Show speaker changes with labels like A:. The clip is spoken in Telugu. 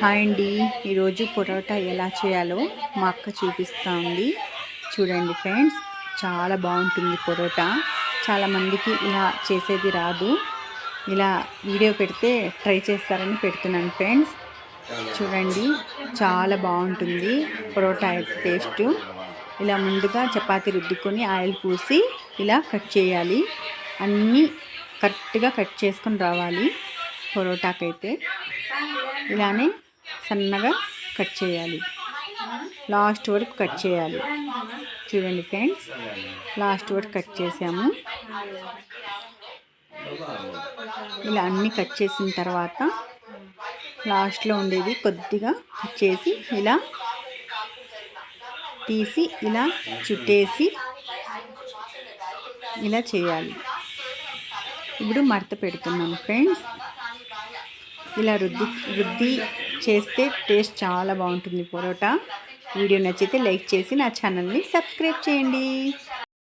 A: హాయ్ అండి. ఈరోజు పొరోటా ఎలా చేయాలో మా అక్క చూపిస్తూ ఉంది. చూడండి ఫ్రెండ్స్ చాలా బాగుంటుంది పొరోటా. చాలామందికి ఇలా చేసేది రాదు. ఇలా వీడియో పెడితే ట్రై చేస్తారని పెడుతున్నాను ఫ్రెండ్స్. చూడండి చాలా బాగుంటుంది పొరోటా టేస్ట్. ఇలా ముందుగా చపాతీ రుద్దుకొని ఆయిల్ పూసి ఇలా కట్ చేయాలి. అన్నీ కరెక్ట్గా కట్ చేసుకొని రావాలి పొరోటాకైతే. ఇలానే సన్నగా కట్ చేయాలి. లాస్ట్ వరకు కట్ చేయాలి. చూడండి ఫ్రెండ్స్ లాస్ట్ వరకు కట్ చేసాము. ఇలా అన్నీ కట్ చేసిన తర్వాత లాస్ట్లో ఉండేది కొద్దిగా కట్ చేసి ఇలా తీసి ఇలా చుట్టేసి ఇలా చేయాలి. ఇప్పుడు మడత పెడుతున్నాను ఫ్రెండ్స్. ఇలా రుద్ది రుద్ది చేస్తే టేస్ట్ చాలా బాగుంటుంది పొరోటా. వీడియో నచ్చితే లైక్ చేసి నా ఛానల్ని సబ్స్క్రైబ్ చేయండి.